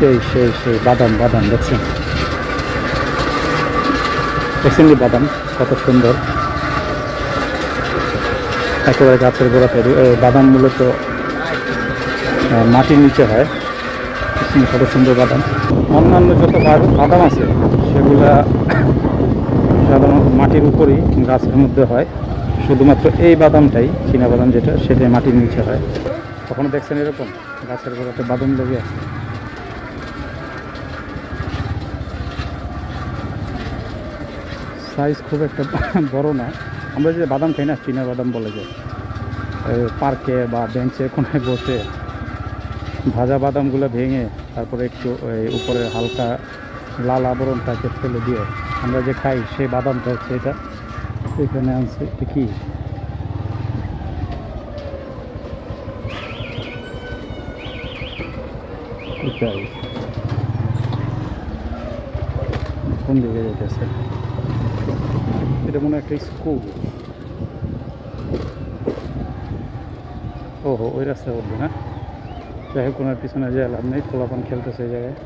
সেই সেই সেই, বাদাম বাদাম, দেখছেন? দেখছেন বাদাম? কত সুন্দর। একেবারে গাছের গোড়াতে রু- এই বাদাম মূলত মাটির নিচে হয়। কত সুন্দর বাদাম। অন্যান্য যত বাদাম আছে, সেগুলা সাধারণত মাটির উপরেই গাছের মধ্যে হয়। শুধুমাত্র এই বাদামটাই, চীনা বাদাম যেটা, সেটাই মাটির নিচে হয়। কখনো দেখছেন এরকম? গাছের গোড়াতে বাদাম লেগে আছে। সাইজ খুব একটা বড় না। আমরা যে বাদাম খাই না, চীনা বাদাম বলে যে পার্কে বা বেঞ্চে কোনায় বসে ভাজা বাদামগুলো ভেঙে তারপরে একটু উপরে হালকা লাল আবরণটাকে ফেলে দিয়ে আমরা যে খাই, সেই বাদামটা হচ্ছে এটা। এখানে আনছে কি? কোন দিকে যেতেছে এটা মনে একটা স্কুল। ওহো, ওই রাস্তায় উঠবে না যাই হোক, কোনো পিছনে যায় লাভ নেই খোলাপান খেলতেছে এই জায়গায়।